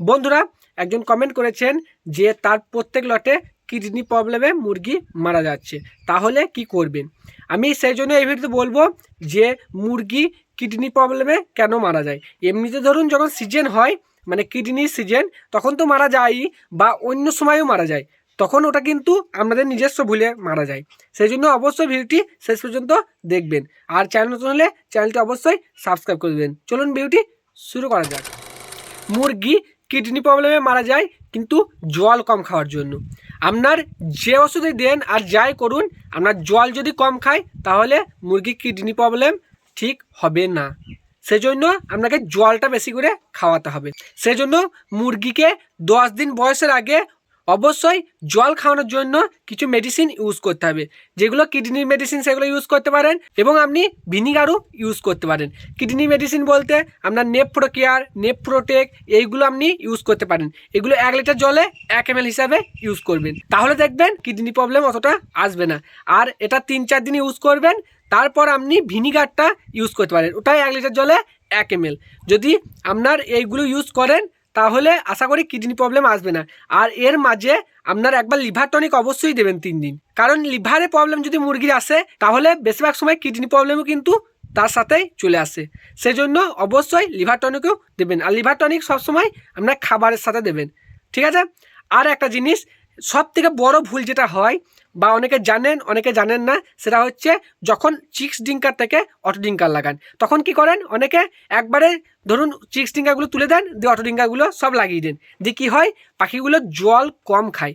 বন্ধুরা, একজন কমেন্ট করেছেন যে তার প্রত্যেক লটে কিডনি প্রবলেমে মুরগি মারা যাচ্ছে। তাহলে কি করবেন? আমি সেই জন্য এই ভিডিওতে বলব যে মুরগি কিডনি প্রবলেমে কেন মারা যায়? এমনিতে ধরুন যখন সিজন হয় মানে কিডনির সিজন তখন তো মারা যায়ই বা অন্য সময়ও মারা যায়। তখন ওটা কিন্তু আমাদের নিজস্ব ভুলে মারা যায়। সেই জন্য অবশ্যই ভিডিওটি শেষ পর্যন্ত দেখবেন। আর চ্যানেল নতুন হলে চ্যানেলটি অবশ্যই সাবস্ক্রাইব করে দেবেন। চলুন ভিডিওটি শুরু করা যাক। মুরগি কিডনি প্রবলেমে মারা যায়, কিন্তু জল কম খাওয়ার জন্য। আপনার যে ওষুধই দেন আর যাই করুন, আপনার জল যদি কম খায়, তাহলে মুরগি কিডনি প্রবলেম ঠিক হবে না। সেজন্য আপনাকে জলটা বেশি করে খাওয়াতে হবে। সেজন্য মুরগিকে দশ দিন বয়সের আগে অবশ্যই জল খাওয়ানোর জন্য কিছু মেডিসিন ইউজ করতে হবে। যেগুলো কিডনির মেডিসিন সেগুলো ইউজ করতে পারেন এবং আপনি ভিনিগারও ইউজ করতে পারেন। কিডনি মেডিসিন বলতে আপনার নেপ্রো কেয়ার নেপ্রোটেক এইগুলো আপনি ইউজ করতে পারেন। এগুলো এক লিটার জলে এক এম হিসাবে ইউজ করবেন। তাহলে দেখবেন কিডনি প্রবলেম অতটা আসবে না। আর এটা তিন চার দিন ইউজ করবেন, তারপর আপনি ভিনিগারটা ইউজ করতে পারেন। ওটাই এক লিটার জলে এক এম যদি আপনার এইগুলো ইউজ করেন তাহলে আশা করি কিডনি প্রবলেম আসবে না। আর এর মাঝে আপনার একবার লিভার টনিক অবশ্যই দেবেন তিন দিন। কারণ লিভারে প্রবলেম যদি মুরগির আসে, তাহলে বেশিরভাগ সময় কিডনি প্রবলেমও কিন্তু তার সাথেই চলে আসে। সেজন্য অবশ্যই লিভার টনিকও দেবেন। আর লিভার টনিক সবসময় আপনার খাবারের সাথে দেবেন। ঠিক আছে? আর একটা জিনিস সব থেকে বড় ভুল যেটা হয় বা অনেকে জানেন অনেকে জানেন না, সেটা হচ্ছে যখন চিক্স ডিঙ্কার থেকে অটো ডিঙ্কার লাগান। তখন কি করেন? অনেকে একবারে ধরুন চিক্স ডিঙ্কারগুলো তুলে দেন, দিয়ে অটো ডিঙ্কারগুলো সব লাগিয়ে দেন। দিয়ে কী হয়? পাখিগুলো জল কম খায়।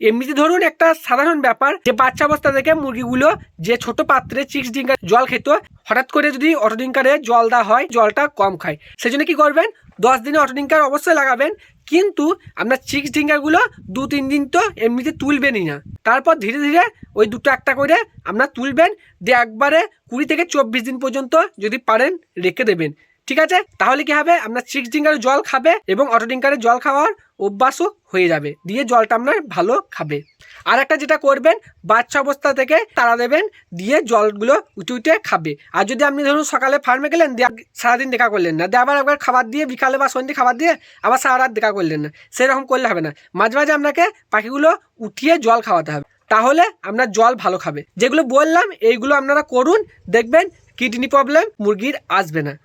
এমনিতে ধরুন একটা সাধারণ ব্যাপার, যে বাচ্চা অবস্থা থেকে মুরগিগুলো যে ছোট পাত্রে চিক্স ডিঙ্কার জল খেত, হঠাৎ করে যদি অটো ডিঙ্কারে জল দেওয়া হয়, জলটা কম খায়। সেই জন্য কী করবেন? দশ দিনে অটো ডিঙ্কার অবশ্যই লাগাবেন, কিন্তু আপনার চিক্স ডিঙ্কারগুলো দু তিন দিন তো এমনিতে তুলবেনই না। তারপর ধীরে ধীরে ওই দুটো একটা করে আপনার তুলবেন, দিয়ে একবারে কুড়ি থেকে চব্বিশ দিন পর্যন্ত যদি পারেন রেখে দেবেন। ঠিক আছে? তাহলে কি হবে? আপনার চিক্স ডিঙ্কারে জল খাবে এবং অটো ডিঙ্কারে জল খাওয়ার অভ্যাসও হয়ে যাবে। দিয়ে জলটা আপনার ভালো খাবে। আর একটা যেটা করবেন, বাচ্চা অবস্থা থেকে তাড়া দেবেন, দিয়ে জলগুলো উঠে উঠে খাবে। আর যদি আপনি ধরুন সকালে ফার্মে গেলেন, দিয়ে সারাদিন দেখা করলেন না, দিয়ে আবার একবার খাবার দিয়ে বিকালে বা সন্ধ্যে খাবার দিয়ে আবার সারা রাত দেখা করলেন না, সেরকম করলে হবে না। মাঝে মাঝে আপনাকে পাখিগুলো উঠিয়ে জল খাওয়াতে হবে। তাহলে আপনার জল ভালো খাবে। যেগুলো বললাম, এইগুলো আপনারা করুন, দেখবেন কিডনি প্রবলেম মুরগির আসবে না।